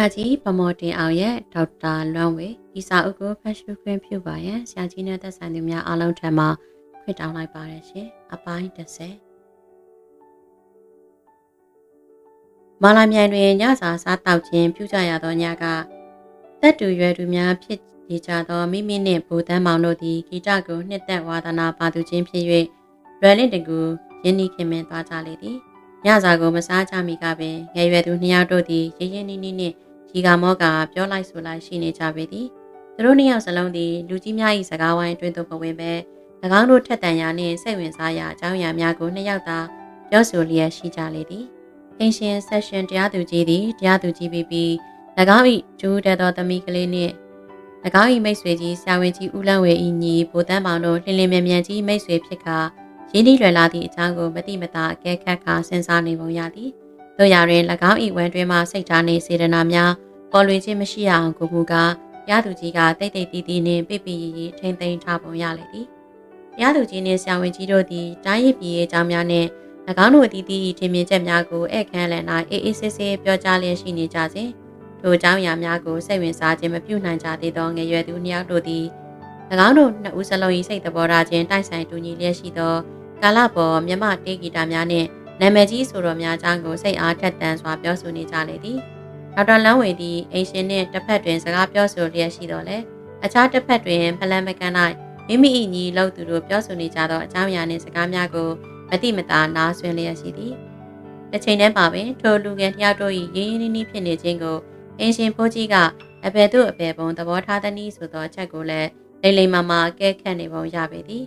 ရာကြီးဗမော်တင်အောင်ရဲ့ဒေါက်တာလွမ်းဝေဤစာအုပ်ကိုဖတ်ရှုခွင့်ပြုပါရန်ဆရာကြီးနဲ့သက်ဆိုင်သူများအားလုံးထံမှခွင့်တောင်းလိုက်ပါတယ်ရှင်အပိုင်း30မာလာမြိုင်တွင်ညစာစားတောက်ခြင်းပြုကြရသောညကတက်တူရွယ်သူများဖြစ်နေကြသောမိမိနှင့်ဘူတန်းမောင်တို့သည်ဂီတကိုနှစ်သက်ဝါသနာပါသူချင်းဖြစ်၍လွယ်လင့်တကူယင်းဤခင်မင်သွားကြလေသည်ညစာကိုမစားကြမီကပင်ငယ်ရွယ်သူနှစ်ယောက်တို့သည်ရင်းရင်းနှီးနှီးနှင့် ရီကာမောကပြောလိုက်ဆိုလိုက်ရှိနေကြပေသည်သူတို့နှစ်ယောက်စလုံးသည်လူကြီးများ၏စကားဝိုင်းအတွင်းသို့ပဝင်ပဲ၎င်းတို့ထက်တန်ရာနှင့်စိတ်ဝင်စားရာအကြောင်းအရာများကိုနှစ်ယောက်သာပြောဆိုလျက်ရှိကြလေသည်အင်ရှင်ဆက်ရှင်တရားသူကြီးသည်တရားသူကြီးပြီးပြီး၎င်း၏ဂျူးတဲ့သောသမီးကလေးနှင့်၎င်း၏မိတ်ဆွေကြီးဆရာဝန်ကြီးဦးလန့်ဝေ၏ညီဗိုလ်တန်းမောင်တို့လင်းလင်းမြန်မြန်ကြီးမိတ်ဆွေဖြစ်ကာရင်းနှီးလွယ်လာသည့်အကြောင်းကိုမတိမတာအကဲခတ်ခါစဉ်းစားနေပုံရသည်တို့ရာတွင်၎င်း၏ဝန်တွင်မှစိတ်ထားနှင့်စေတနာများ ပေါ်လွင်ခြင်းမရှိရအောင်ကိုမူကားရသူကြီးကတိတ်တိတ်တီးတီးနှင့်ပိပိရီရီထိမ့်သိမ်းထားပုံရလေသည်ရသူကြီးနှင့်ဆရာဝန်ကြီးတို့သည်တိုင်းရည်ပြည်အကြောင်းများနှင့်၎င်းတို့အသီးသီးထင်မြင်ချက်များကိုဧခန်းလန်၌အေးအေးဆေးဆေးပြောကြားလျက်ရှိနေကြစဉ်ထိုအကြောင်းအရာများကိုစိတ်ဝင်စားခြင်းမပြုနိုင်ကြသေးသောငယ်ရွယ်သူနှစ်ယောက်တို့သည်၎င်းတို့နှစ်ဦးစလုံး၏စိတ်သဘောထားခြင်းတိုက်ဆိုင်တူညီလျက်ရှိသောကာလပေါ်မြမတေးဂီတာများနှင့်နာမည်ကြီးဆိုတော်များအကြောင်းကိုစိတ်အားထက်သန်စွာပြောဆိုနေကြလေသည် ဒေါက်တာလန်းဝေသည်အိမ်ရှင်နှင့်တစ်ဖက်တွင်စကားပြောဆိုလျက်ရှိတော်လဲအခြားတစ်ဖက်တွင်ဖလန်မကန်၌မိမိ၏ညီလောက်သူတို့ပြောဆိုနေကြသောအကြောင်းအရာနှင့်စကားများကိုမတိမတာနားဆွင့်လျက်ရှိသည်တစ်ချိန်တည်းမှာပင်ထိုလူငယ်တစ်ယောက်တို့၏ရင်းရင်းနှီးနှီးဖြစ်နေခြင်းကိုအင်ရှင်ဖိုးကြီးကအဘယ်သို့အဘယ်ပုံသဘောထားသနည်းဆိုသောအချက်ကိုလည်းလိမ့်လိမ့်မာမာကဲခတ်နေပုံရပေသည်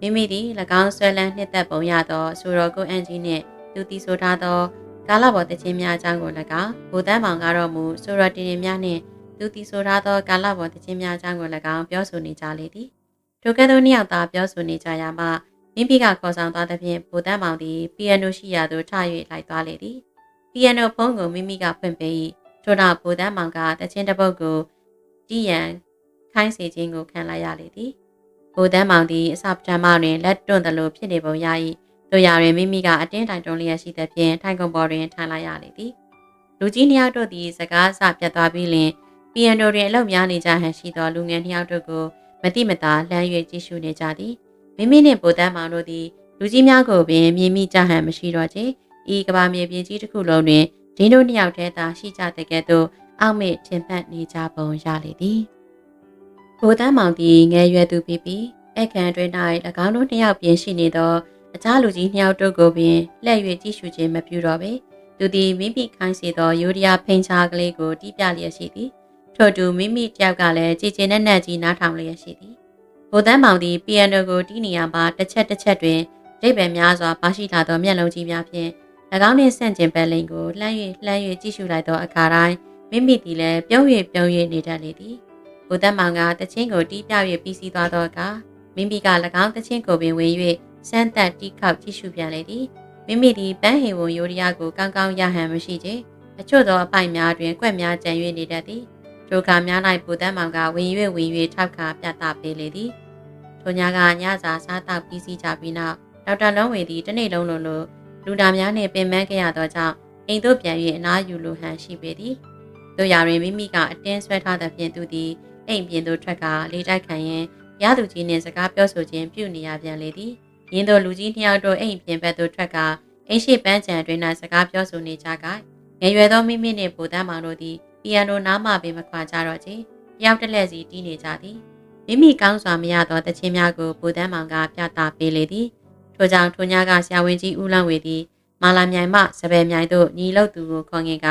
မိမိသည်၎င်းဆွဲလန်းနှစ်သက်ပုံရသောဆူတော်ကိုအန်ကြီးနှင့်သူတီဆိုထားသော ကာလပေါ်တခြင်းများအကြောင်းကို၎င်းဗိုလ်တန်းမောင်ကတော့မူဆူတော်တင်တင်များနှင့်သူတီဆိုထားသောကာလပေါ်တခြင်းများအကြောင်းကို၎င်းပြောဆိုနေကြလေသည်ထိုကဲ့သို့နှစ်ယောက်သာပြောဆိုနေကြရမှမိမိကခေါ်ဆောင်သွားသဖြင့်ဗိုလ်တန်းမောင်သည်ပီယနိုရှိရာသို့ထ၍လိုက်သွားလေသည်ပီယနိုဖုန်းကိုမိမိကဖွင့်ပေး၏ထို့နောက်ဗိုလ်တန်းမောင်ကတခြင်းတစ်ပုတ်ကိုတီးရန်ခိုင်းစေခြင်းကိုခံလိုက်ရလေသည်ဗိုလ်တန်းမောင်သည်အစပထမတွင်လက်တွန့်သလိုဖြစ်နေပုံရ၏ တို့ရတွင်မိမိကအတင်းတိုင်တွန်းလျက်ရှိသဖြင့်ထိုင်ကုန်ပေါ်တွင်ထိုင်လိုက်ရလေသည်လူကြီးနှစ်ယောက်တို့သည်စကားဆပြတ်သွားပြီးလျှင်ပီယန်နိုတွင်အလုပ်များနေကြဟန်ရှိသောလူငယ်နှစ်ယောက်တို့ကိုမတိမတာလှမ်း၍ကြည့်ရှုနေကြသည်မိမိနှင့်ပိုတန်းမောင်တို့သည်လူကြီးများကိုပင်မြင်မိကြဟန်မရှိတော့ချေဤကဘာမြေပြင်ကြီးတစ်ခုလုံးတွင်ဒင်းတို့နှစ်ယောက်တည်းသာရှိကြတဲ့ကဲ့သို့အောက်မေ့ထင်မှတ်နေကြပုံရလေသည်ဘိုတန်းမောင်သည်ငယ်ရွယ်သူပြီးပြီးအခန်းတွင်၌၎င်းတို့နှစ်ယောက်ပြင်ရှိနေသော အခြားလူကြီးနှစ်ယောက်တို့ကိုပင်လှည့်၍ကြည့်ရှုခြင်းမပြုတော့ပေသူသည်မိမိခိုင်းစေသောယူရီးယားဖိန်ချာကလေးကိုတီးပြလျက်ရှိသည်ထို့တူမိမိတယောက်ကလည်းကြည်ကျင်တဲ့နက်ကြီးနားထောင်လျက်ရှိသည်ဘိုတန်းမောင်သည်ပီယန်နိုကိုတီးနေရမှာတစ်ချက်တစ်ချက်တွင်ဒိတ်ပယ်များစွာပါရှိလာသောမျက်လုံးကြီးများဖြင့်၎င်းနှင့်ဆန့်ကျင်ဘက်လိန်ကိုလှမ်း၍လှမ်း၍ကြည့်ရှုလိုက်သောအခါတိုင်းမိမိသည်လည်းပြုံး၍ပြုံး၍နေတတ်လေသည်ဘိုတန်းမောင်ကတချင်းကိုတီးပြ၍ပြီးစီးသွားသောအခါမိမိက၎င်းတချင်းကိုပင်ဝင်၍ စမ်းသက်တီးခေါက်ကြည့်ရှုပြန်လေသည်မိမိသည်ပန်းဟေဝန်ယိုရီယာကိုကောင်းကောင်းရဟန်မရှိချေအချို့သောအပိုင်များတွင်ကွက်များကြံ၍နေတတ်သည်ထိုအခါများ၌ပူတန်းမောင်ကဝင်၍ဝင်၍ထောက်ခါပြသပေးလေသည်ထိုညကညစာစားတောက်ပြီးစီးကြပြီးနောက်ဒေါက်တာလုံးဝေသည်တစ်နေ့လုံးလုံးလိုလူနာများနှင့်ပင်ပန်းခဲ့ရသောကြောင့်အိမ်သို့ပြန်၍အနားယူလိုဟန်ရှိပေသည်တို့ရာတွင်မိမိကအတင်းဆွဲထားသဖြင့်သူသည်အိမ်ပြင်သို့ထွက်ကလေတိုက်ခံရန်ရသူကြီးနှင့်စကားပြောဆိုခြင်းပြုနေရပြန်လေသည် ရင်းတို့လူကြီးနှစ်ယောက်တို့အိမ်ပြင်ဘက်သို့ထွက်ကအိမ်ရှိပန်းချံတွင်၌စကားပြောဆိုနေကြကငယ်ရွယ်သောမိမိနှင့်ဗိုလ်တန်းမောင်တို့သည်ပီယန်နိုနားမှပင်မခွာကြတော့ချေတယောက်တစ်လက်စီတီးနေကြသည်မိမိကောင်းစွာမရသောတခြင်းများကိုဗိုလ်တန်းမောင်ကပြသပေးလေသည်ထိုကြောင့်ထိုညကဆရာဝန်ကြီးဦးလန့်ဝေသည်မာလာမြိုင်မှစပယ်မြိုင်သို့ညီလုတ်သူကိုခေါ်ငင်က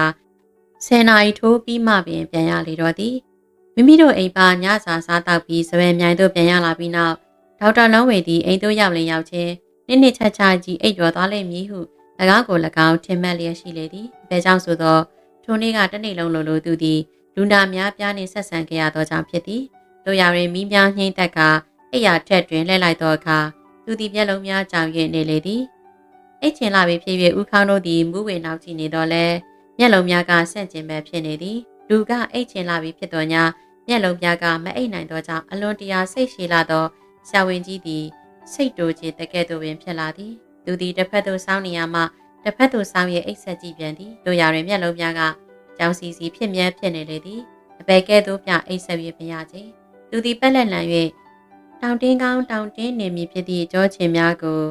ဆယ်နာရီထိုးပြီးမှပင်ပြန်ရလေတော့သည်မိမိတို့အိမ်ပါညစာစားတောက်ပြီးစပယ်မြိုင်သို့ပြန်ရလာပြီးနောက် ဒေါက်တာလုံးဝေသည်အိမ်သို့ရောက်လင်ရောက်ချင်းနစ်နစ်ချာချာကြီးအိပ်ကျော်သွားလိမ့်မည်ဟု၎င်းကို၎င်းထင်မှတ်လျက်ရှိလေသည်။ဘယ်ကြောင့်ဆိုသောထိုနေ့ကတနေ့လုံးလိုလိုသူသည်လူနာများပြားနှင့်ဆက်ဆံခဲ့ရသောကြောင့်ဖြစ်သည်။တို့ရတွင်မိများနှိမ့်သက်ကအိယာထက်တွင်လှည့်လိုက်သောအခါသူသည်မျက်လုံးများကြောင်၍နေလေသည်။အိတ်ချင်လာပြီဖြစ်၍ဦးခေါင်းတို့သည်မူးဝေနောက်ကြည့်နေတော့လဲမျက်လုံးများကဆန့်ကျင်ဘက်ဖြစ်နေသည်။လူကအိတ်ချင်လာပြီဖြစ်တော်ညာမျက်လုံးများကမအိတ်နိုင်သောကြောင့်အလွန်တရာစိတ်ရှည်လာသော ဆရာဝန်ကြီးသည်စိတ်တိုခြင်းတကဲ့သို့ပင်ဖြစ်လာသည်သူသည်တစ်ဖက်သို့စောင်းနေရမှတစ်ဖက်သို့စောင်းရဲ့အိတ်ဆက်ကြည့်ပြန်သည်တို့ရာတွင်မျက်လုံးများကကြောင်စီစီဖြစ်မြဲဖြစ်နေလေသည်အပေကဲ့သို့ပြအိတ်ဆက်၍မရခြင်းသူသည်ပက်လက်လန်၍တောင်တင်းကောင်းတောင်တင်းနေမည်ဖြစ်သည့်ကြောချင်များကို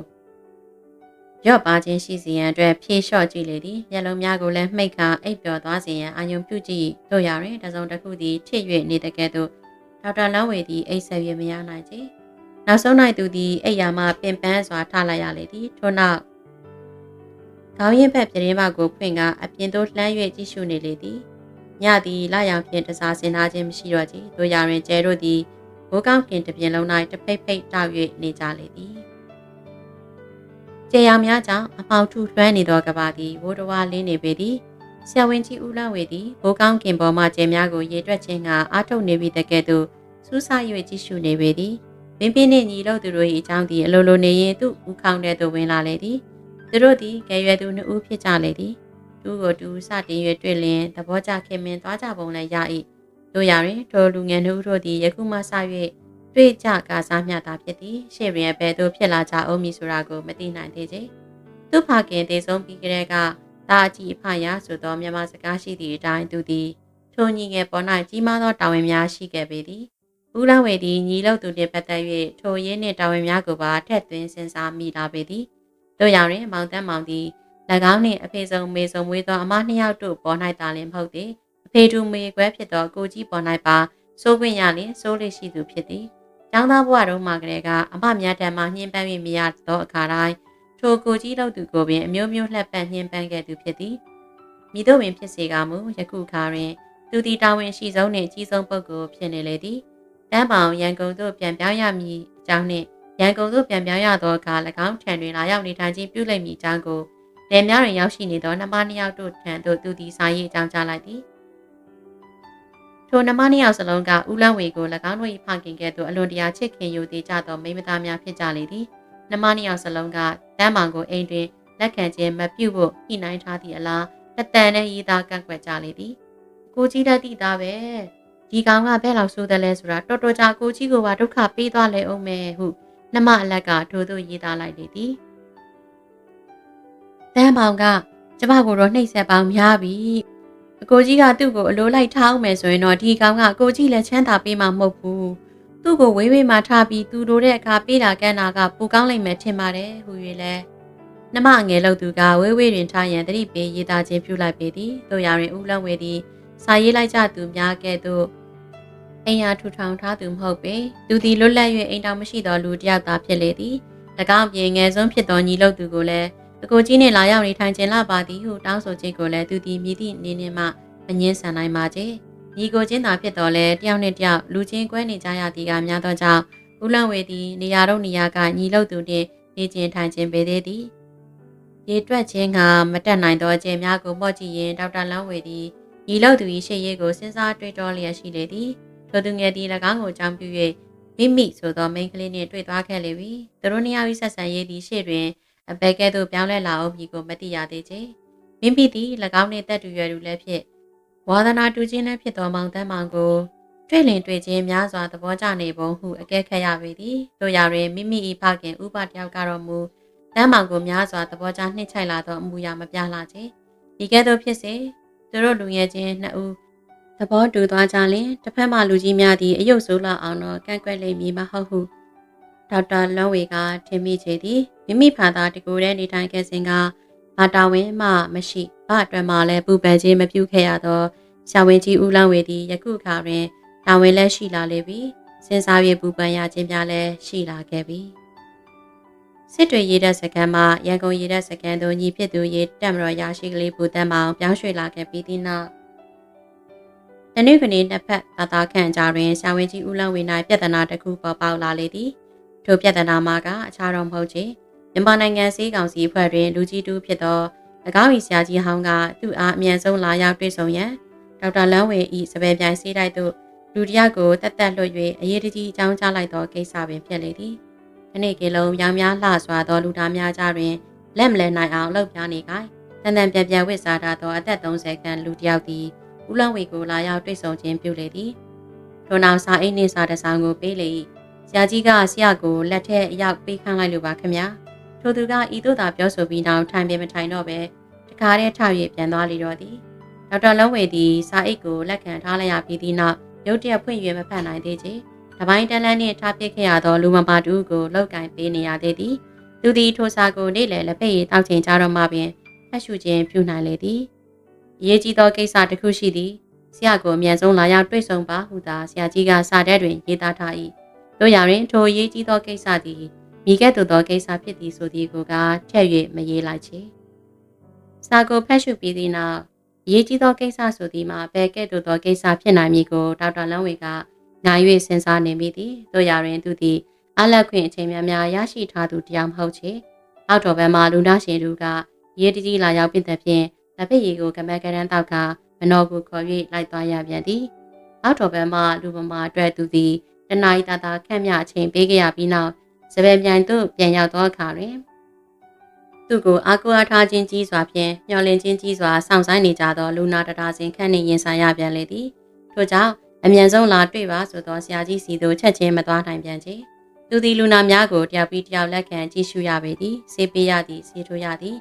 ရော့ပါခြင်းရှိစီရန်အတွက်ဖြေလျှော့ကြည့်လေသည်မျက်လုံးများကိုလည်းမှိတ်ခါအိပ်ပျော်သွားစေရန်အာယုံပြုကြည့်တို့ရတွင်တစုံတစ်ခုသည်ထစ်၍နေတဲ့ကဲ့သို့ဒေါက်တာလန်းဝေသည်အိတ်ဆက်၍မရနိုင်ချေ နောက်ဆုံး၌သူသည်အိပ်ယာမှပင်ပန်းစွာထလိုက်ရလေသည်ထို့နောက်ခေါင်းရင်ဘက်ပြတင်းပေါက်ကိုဖွင့်ကအပြင်သို့လှမ်း၍ကြည့်ရှုနေလေသည်ညသည်လရောင်ဖြင့်တစားဆင်ထားခြင်းမရှိတော့ကြတို့ရတွင်ကျဲတို့သည်ဘိုးကောင်းကင်တပြင်လုံး၌တဖိတ်ဖိတ်တောက်၍နေကြလေသည်ကျေရောင်များကြောင့်အပေါက်ထုလွှမ်းနေသောကဘာသည်ဝိုးတော်ဝါလင်းနေပေသည်ဆရာဝန်ကြီးဦးလဝေသည်ဘိုးကောင်းကင်ပေါ်မှကျဲများကိုရေတွက်ခြင်းကအားထုတ်နေပြီတကဲ့သို့စူးစမ်း၍ကြည့်ရှုနေပေသည် ပင်ပင်းနှင့်ညီလို့သူတို့၏အကြောင်းသည်အလိုလိုနေရင်သူ့ဦးခေါင်းထဲသို့ဝင်လာလေသည်သူတို့သည်ကဲရွယ်သူနှစ်ဦးဖြစ်ကြလေသည်တူကိုတူစတင်၍တွေ့လျင်သဘောကျခင်မင်သွားကြပုံလည်းရ၏တို့ရတွင်ထိုလူငယ်နှစ်ဦးတို့သည်ယခုမှစ၍တွေ့ကြကာစားမျှတာဖြစ်သည်ရှေ့ရင်ဘယ်သို့ဖြစ်လာကြအောင်မည်ဆိုတာကိုမသိနိုင်သေးချေသူဖခင်တည်ဆုံးပြီးကြတဲ့ကတာအကြီးအဖရာဆိုသောမြန်မာစကားရှိသည့်အတိုင်းသူသည်ထိုညီငယ်ပေါ်၌ကြီးမားသောတာဝန်များရှိခဲ့ပေသည် ဦးလဝေသည်ညီလောက်သူနှင့်ပတ်သက်၍ထိုရင်းနှင့်တာဝန်များကိုပါထက်သွင်းစဉ်းစားမိလာပေသည်တို့ရတွင်မောင်တန်းမောင်သည်၎င်းနှင့်အဖေဆုံးမေဆုံးမွေးသောအမနှစ်ယောက်တို့ပေါ်၌တာလင်မဟုတ်သည်အဖေတူမေကွဲဖြစ်သောကိုကြီးပေါ်၌ပါစိုးခွင့်ရလျင်စိုးလေးရှိသူဖြစ်သည်။ကျောင်းသားဘဝတုန်းမှာကလေးကအမများတံမှညှင်းပန်း၍မရသောအခါတိုင်းထိုကိုကြီးလောက်သူကိုပင်အမျိုးမျိုးလှက်ပန့်ညှင်းပန်းခဲ့သူဖြစ်သည်။မိတို့ပင်ဖြစ်စေကမူယခုခါတွင်သူသည်တာဝန်ရှိဆုံးနှင့်ကြီးဆုံးပုဂ္ဂိုလ်ဖြစ်နေလေသည်။ တန်းပေါင်ရန်ကုန်သို့ပြန်ပြောင်းရမည်အကြောင်းနှင့်ရန်ကုန်သို့ပြန်ပြောင်းရသောအခါ၎င်းထံတွင်လာရောက်နေထိုင်ခြင်းပြုလုပ်မည်အကြောင်းကိုလယ်များတွင်ရောက်ရှိနေသောနှမနှစ်ယောက်တို့ထံသို့သူသည်စာရေးအကြောင်းကြားလိုက်သည်ထိုနှမနှစ်ယောက်စလုံးကဦးလန်းဝေကို၎င်းတို့၏ဖခင်ကဲ့သို့အလွန်တရာချစ်ခင်ယူသေးကြသောမိမသားများဖြစ်ကြလေသည်နှမနှစ်ယောက်စလုံးကတန်းမောင်ကိုအိမ်တွင်လက်ခံခြင်းမပြုဖို့ညှိနှိုင်းထားသည့်အလားတတန်နဲ့ရေးသားကန့်ကွက်ကြလေသည်ကိုကြီးတတ်သည့်သားပဲ ဒီကောင်ကဘဲလောက်ဆိုးတယ်လဲဆိုတာတော်တော်ကြာကိုကြီးကိုပါဒုက္ခပေးသွားလေအောင်မယ်ဟုနှမအလက်ကထို့သို့ရေးသားလိုက်လေသည်တန်းပေါင်ကကျမကိုတော့နှိပ်ဆက်ပေါင်းများပြီအကိုကြီးကသူ့ကိုအလိုလိုက်ထားအောင်မယ်ဆိုရင်တော့ဒီကောင်ကအကိုကြီးလည်းချမ်းသာပေးမှာမဟုတ်ဘူးသူ့ကိုဝေးဝေးမှထားပြီးသူတို့တဲ့အခါပေးတာကန်းတာကပူကောင်းလိမ့်မယ်ထင်ပါတယ်ဟူ၍လဲနှမငယ်လောက်သူကဝေးဝေးတွင်ထားရန်တတိပေးရေးသားခြင်းပြုလိုက်ပေသည်တို့ရရင်ဦးလန့်ဝေသည်စာရေးလိုက်ကြသူများကဲ့သို့ အိမ်ယာထူထောင်ထားသူမဟုတ်ပေသူသည်လွတ်လပ်၍အိမ်တော်မရှိသောလူတစ်ယောက်သာဖြစ်လေသည်၎င်းပြင်ငယ်ဆုံးဖြစ်သောညီလောက်သူကိုလည်းအကိုကြီးနှင့်လာရောက်နေထိုင်ခြင်းလာပါသည်ဟုတောင်းဆိုခြင်းကိုလည်းသူသည်မြည်သည့်နေနေမှမငင်းဆန်နိုင်ပါချေညီကိုချင်းသာဖြစ်တော်လဲတယောက်နဲ့တယောက်လူချင်းကွဲနေကြရသည်ကများသောကြောင့်ဦးလန့်ဝေသည်နေရာတော့နေရာကညီလို့သူနှင့်နေခြင်းထိုင်ခြင်းပေသေးသည်ရေတွက်ခြင်းကမတက်နိုင်သောခြင်းများကိုမော့ကြည့်ရင်ဒေါက်တာလန်းဝေသည်ညီလို့သူ၏ရှေ့ရေးကိုစဉ်းစားတွေးတောလျက်ရှိလေသည် ထိုသူငယ်သည်၎င်းကိုအကြောင်းပြု၍မိမိဆိုသောမိန်းကလေးနှင့်တွေ့သွားခဲ့လေပြီသူတို့နှစ်ယောက်၏ဆက်ဆံရေးသည်ရှေ့တွင်အဘဲကဲ့သို့ပြောင်းလဲလာအောင်ပြီကိုမသိရသေးချေမိမိသည်၎င်းနှင့်တက်တူရွယ်သူလည်းဖြစ်ဝါသနာတူချင်းလည်းဖြစ်သောမောင်တန်းမောင်ကိုတွေ့လင်တွေ့ချင်းများစွာသဘောကျနေပုံဟုအကဲခတ်ရပေသည်တို့ရာတွင်မိမိ၏ဖခင်ဥပတယောက်ကတော့မူတန်းမောင်ကိုများစွာသဘောကျနှိမ့်ချိုက်လာသောအမှုရာမပြလာချေဒီကဲ့သို့ဖြစ်စေသူတို့လူငယ်ချင်းနှစ်ဦး သဘောတူသွားကြလင်တစ်ဖက်မှလူကြီးများသည်အယုတ်ဆိုးလောက်အောင်တော့ကန့်ကွက်လိမ့်မည်မဟုတ်ဟုဒေါက်တာလွန်ဝေကထင်မိချေသည်မိမိဖာသာတကူတဲ့နေထိုင်ခဲ့စဉ်ကဘာတာဝန်မှမရှိဘာအတွက်မှလည်းပူပန်ခြင်းမပြုခဲ့ရသောဆရာဝန်ကြီးဦးလောင်းဝေသည်ယခုအခါတွင်တာဝန်လည်းရှိလာလေပြီစဉ်းစား၍ပူပန်ရခြင်းများလည်းရှိလာခဲ့ပြီစစ်တွေရေးတဲ့စကန်မှာရန်ကုန်ရေးတဲ့စကန်သို့ညီဖြစ်သူရေးတက်မတော်ရရှိကလေးဘူတန်းမောင်ပြောင်းရွှေ့လာခဲ့ပြီးသည့်နောက် တနင်္ဂနွေနှစ်ဖက်သာသာခန့်ကြားတွင်ဆာဝင်ကြီးဦးလန်းဝေ၌ပြဿနာတစ်ခုပေါ်ပေါက်လာလေသည်ထိုပြဿနာမှာကအခြားတော့မဟုတ်ချေမြန်မာနိုင်ငံစေးကောင်စီအဖွဲ့တွင်လူကြီးတူဖြစ်သော၎င်း၏ဆရာကြီးဟောင်းကသူ့အားအမြန်ဆုံးလာရောက်တွေ့ဆုံရန်ဒေါက်တာလန်းဝေ၏စပယ်ပြိုင်စေးတိုက်သို့လူတယောက်ကိုတက်တက်လွှတ်၍အရေးတကြီးအကြောင်းကြားလိုက်သောကိစ္စပင်ဖြစ်လေသည်ဒီနေ့ကလုံးရောင်များလှစွာသောလူသားများကြားတွင်လက်မလဲနိုင်အောင်လှုပ်ပြားနေကိုင်းတန်တန်ပြပြဝစ်စားထားသောအသက်30ခန့်လူတယောက်သည် ဦးလန်းဝေကိုလာရောက်တွေ့ဆုံခြင်းပြုလေသည်ထိုနောက်စာအိတ်နှင့်စာတစောင်ကိုပေးလေ၏ဆရာကြီးကဆရာကိုလက်ထက်အရောက်ပေးခန့်လိုက်လိုပါခင်ဗျာထိုသူကဤသို့သာပြောဆိုပြီးနောက်ထိုင်ပြမထိုင်တော့ပဲတခါတည်းထောက်၍ပြန်သွားလေတော့သည်ဒေါက်တာလုံးဝေသည်စာအိတ်ကိုလက်ခံထားလိုက်ရပြီးသည့်နောက်ရုတ်တရက်ဖွင့်ရွေမဖတ်နိုင်သေးချေတပိုင်းတန်းလန်းနှင့်ထားပစ်ခဲ့ရသောလူမပါတူကိုလောက်ကင်ပေးနေရသေးသည်သူသည်ထိုစာကိုနေ့လည်လက်ဖက်ရည်တောက်ချင်ကြတော့မှပင်ဖတ်ရှုခြင်းပြုနိုင်လေသည် အရေးကြီးသောကိစ္စတစ်ခုရှိသည်ဆရာကိုအမြန်ဆုံးလာရောက်တွေ့ဆုံပါဟုသာဆရာကြီးကစာထဲတွင်ရေးသားထား၏တို့ရရင်ထိုအရေးကြီးသောကိစ္စသည်မိခဲ့သို့သောကိစ္စဖြစ်သည်ဆိုသည်ကိုကထည့်၍မရေးလိုက်ချေစာကိုဖတ်ရှုပြီးသည့်နောက်အရေးကြီးသောကိစ္စဆိုသည်မှာဘယ်ကဲ့သို့သောကိစ္စဖြစ်နိုင်မည်ကိုဒေါက်တာလန်းဝေကနိုင်၍စဉ်းစားနေမိသည်တို့ရရင်သူသည်အလက်ခွင့်အချိန်များများရရှိထားသူတရားမဟုတ်ချေအောက်တော်ဘက်မှလူနာရှင်တို့ကရေးတကြီးလာရောက်ပြတဲ့ဖြင့် လက်ဖက်ရည်ကိုကမက်ကရန်တောက်ကမနောကိုခေါ်၍လိုက်သွားရပြန်သည်အောက်တော်ဘက်မှလူပမာအတွက်သူသည်တနာရီတာတာခန့်မြအချိန်ပေးခဲ့ရပြီးနောက်စပယ်ပြိုင်သို့ပြန်ရောက်သောအခါတွင်သူကိုအာကိုအားထားခြင်းကြီးစွာဖြင့်မျှော်လင့်ခြင်းကြီးစွာစောင့်ဆိုင်နေကြသောလူနာတရာစင်ခန့်နှင့်ရင်ဆိုင်ရပြန်လေသည်ထို့ကြောင့်အမြန်ဆုံးလာတွေ့ပါဆိုသောဆရာကြီးစီသို့ချက်ချင်းမသွားနိုင်ပြန်ချေသူသည်လူနာများကိုတယောက်ပြီးတယောက်လက်ခံကြည့်ရှုရပေသည်ဆေးပေးရသည်ဆေးထိုးရသည်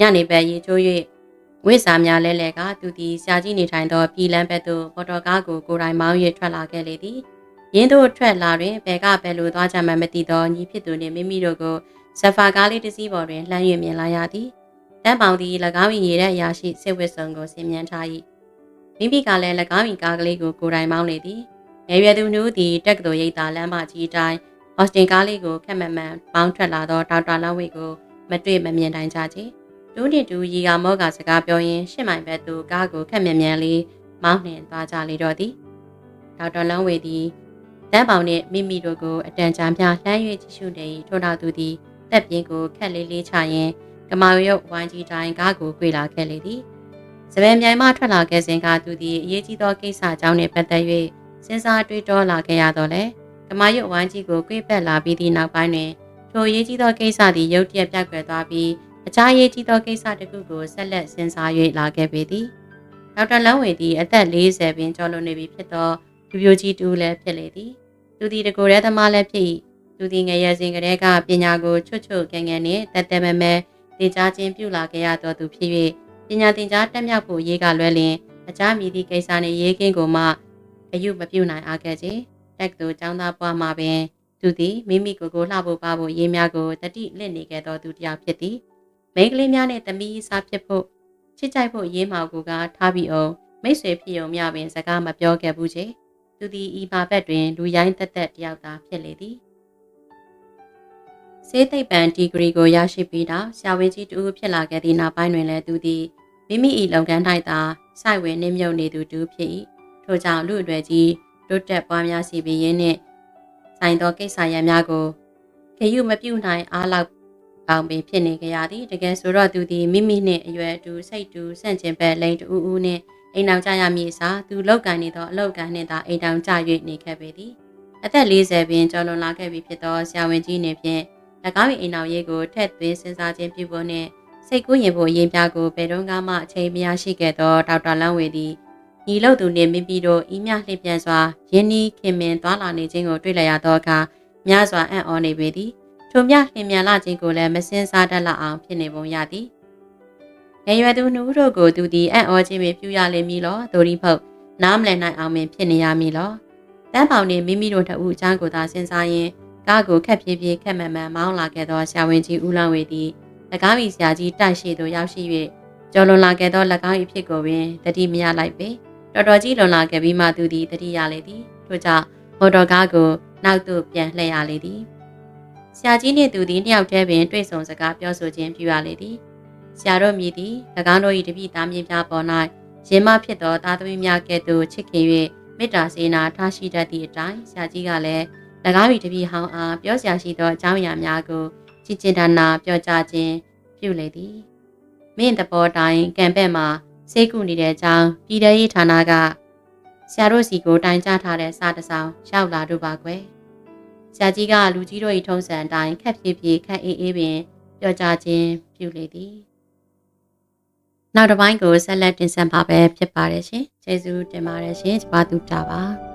ညနေဘက်ရေချိုး၍ ဝိစာများလဲလဲကသူသည်ဆရာကြီးနေထိုင်သောပြည်လန်းဘက်သို့ပေါ်တော်ကားကိုကိုယ်တိုင်မောင်း၍ထွက်လာခဲ့လေသည်ရင်းတို့ထွက်လာတွင်ဘယ်ကဘယ်လိုသွားကြမှမသိသောညီဖြစ်သူနှင့်မိမိတို့ကိုဇဖာကားလေးတစ်စီးပေါ်တွင်လှမ်း၍မြင်လာရသည်တန်းပေါင်သည်၎င်း၏ရေတဲ့အရာရှိစစ်ဝစ်စုံကိုဆင်မြန်းထား၏မိမိကလည်း၎င်း၏ကားကလေးကိုကိုယ်တိုင်မောင်းလေသည်ငယ်ရွယ်သူနှုတ်သည်တက်ကတော်ရိတ်သာလမ်းမကြီးတိုင်းအော်စတင်ကားလေးကိုခက်မမှန်ပေါင်းထွက်လာသောဒေါက်တာလောင်းဝိတ်ကိုမတွေ့မမြင်တိုင်းကြချေ တူးနှင့်တူရီကမောကစကားပြောရင်းရှစ်မိုင်ဘက်သို့ကားကိုခက်မြန်မြန်လေးမောင်းနှင်သွားကြလေတော့သည်ဒေါက်တာလောင်းဝိတ်သည်တန်းပေါင်နှင့်မိမိတို့ကိုအတန်ကြာမြလှမ်း၍ကြည့်ရှုနေထို့နောက်သူသည်တက်ပြင်းကိုခက်လေးလေးချရင်းကမာရုပ်ဝိုင်းကြီးတိုင်းကားကို꿰လာခဲ့လေသည်စပယ်မြိုင်မှထွက်လာခဲ့စဉ်ကသူသည်အရေးကြီးသောကိစ္စအကြောင်းနှင့်ပတ်သက်၍စဉ်းစားတွေးတောလာခဲ့ရတော့လေကမာရုပ်ဝိုင်းကြီးကို꿰ပတ်လာပြီးသည့်နောက်ပိုင်းတွင်ထိုအရေးကြီးသောကိစ္စသည်ရုတ်တရက်ပြတ်ကွယ်သွားပြီး အခြားအရေးကြီးသောကိစ္စတစ်ခုကိုဆက်လက်စဉ်းစား၍လာခဲ့ပေသည်ဒေါက်တာလန်းဝေသည်အသက်40ပင်ကျော်လွန်နေပြီဖြစ်သောလူပြိုကြီးတူလည်းဖြစ်လေသည်သူသည်တကိုယ်ရဲသမားလည်းဖြစ်၏သူသည်ငယ်စဉ်ကတည်းကပညာကိုချွတ်ချွတ်ကန်ကန်နှင့်တက်တက်မဲမဲသင်ကြားခြင်းပြုလာခဲ့ရသောသူဖြစ်၍ပညာသင်ကြားတက်မြောက်ဖို့ရေးကလွဲလျင်အခြားမည်သည့်ကိစ္စနှင့်ရေးကင်းကိုမှအယုမပြုနိုင်အားခဲ့ခြင်းတက်သူចောင်းသားပွားမှာပင်သူသည်မိမိကိုယ်ကိုလှဖို့ပါဖို့ရေးများကိုတတိလင့်နေခဲ့သောသူတစ်ယောက်ဖြစ်သည် မိန်းကလေးများနှင့်တမီးစားဖြစ်ဖို့ချစ်ကြိုက်ဖို့ရေးမောက်ကိုကထားပြီးအောင်မိတ်ဆွေဖြစ်ုံမျှပင်စကားမပြောခဲ့ဘူးချေသူသည်ဤပါဘက်တွင်လူရိုင်းတက်တက်တယောက်သာဖြစ်လေသည်စေသိပ္ပံဒီဂရီကိုရရှိပြီးတော့ဆရာဝန်ကြီးတူဖြစ်လာခဲ့သည့်နောက်ပိုင်းတွင်လည်းသူသည်မိမိ၏လုပ်ငန်း၌သာစိုက်ဝင်နှိမ့်မြုပ်နေသူတူဖြစ်၏ထို့ကြောင့်လူအတွေ့ကြီးတိုးတက်ပွားများစီပြီးရင်းနှင့်ဆိုင်သောကိစ္စရပ်များကိုခေယူမပြုတ်နိုင်အားလောက် ပေါင်ပင်ဖြစ်နေကြရသည်တကယ်ဆိုတော့သူသည်မိမိနှင့်အရွယ်တူစိတ်တူဆန့်ကျင်ဘက်လိန်တူဦးနှင့်အိမ်တောင်ကြရမည်စာသူလောက်ကန်နေသောအလောက်ကန်နှင့်သာအိမ်တောင်ကြ၍နေခဲ့ပေသည်အသက်40ပင်ကျော်လွန်လာခဲ့ပြီဖြစ်သောဆရာဝန်ကြီးနှင့်ဖြင့်၎င်း၏အိမ်တော်ရေးကိုထက်သွင်းစဉ်းစားခြင်းပြုဖို့နှင့်စိတ်ကူးရင်ဖို့ရင်းပြကိုဘယ်တော့မှအချိန်မရရှိခဲ့သောဒေါက်တာလန်းဝေသည်ညီလုတ်သူနှင့်မိမိတို့ဤမြလှည့်ပြန်စွာယင်းနီးခင်မင်သွားလာနေခြင်းကိုတွေ့လည်ရသောအခါများစွာအံ့ဩနေပေသည် ထိုမြလှင်မြန်လာခြင်းကိုလည်းမစင်စားတတ်လောက်အောင်ဖြစ်နေပုံရသည်ငယ်ရွယ်သူနှုတ်တို့ကိုသူသည်အံ့ဩခြင်းပင်ပြုရလိမ့်မည်လောဒိုရီဖုတ်နားမလည်နိုင်အောင်ပင်ဖြစ်နေရမည်လောတန်းပေါင်နှင့်မိမိတို့ထအူအချမ်းကိုသာစဉ်းစားရင်းကားကိုခက်ပြေးပြေးခက်မှန်မှန်မောင်းလာခဲ့သောဆရာဝန်ကြီးဦးလောင်ဝေသည်၎င်း၏ဆရာကြီးတိုက်ရှိသို့ရောက်ရှိ၍ကျော်လွန်လာခဲ့သော၎င်း၏ဖြစ်ကိုပင်တတိမရလိုက်ပေတော်တော်ကြီးလွန်လာခဲ့ပြီးမှသူသည်တတိရလေသည်ထို့ကြောင့်မော်တော်ကားကိုနောက်သို့ပြန်လှည့်ရလေသည် ဆရာကြီးနှင့်သူသည်နှစ်ယောက်တည်းပင်တွေ့ဆုံစကားပြောဆိုခြင်းပြုရလေသည်ဆရာတို့မြည်သည်၎င်းတို့၏တပည့်သားမြင့်များပေါ်၌ရင်မဖြစ်သောသားသမီးများကဲ့သို့ချစ်ခင်၍မေတ္တာစေနာထားရှိတတ်သည့်အတိုင်းဆရာကြီးကလည်း၎င်း၏တပည့်ဟောင်းအားပြောစရာရှိသောအကြောင်းအရာများကိုကြည်ကျင်ဒါနာပြောကြားခြင်းပြုလေသည်မင်းတဘောတိုင်းကံပဲ့မှာစိတ်ကူနေတဲ့အကြောင်းပြည်ထရေးဌာနကဆရာတို့စီကိုတိုင်ကြားထားတဲ့စာတစောင်ရောက်လာတို့ပါကွယ် ဆရာကြီးကလူကြီးတို့၏ထုံးစံအတိုင်းခက်ပြေးပြေးခက်အေးအေးပင်ပြောကြားခြင်းပြုလေသည်နောက်တစ်ပိုင်းကိုဆက်လက်တင်ဆက်ပါပဲဖြစ်ပါတယ်ရှင်ကျေးဇူးတင်ပါတယ်ရှင်ကျမတို့တာပါ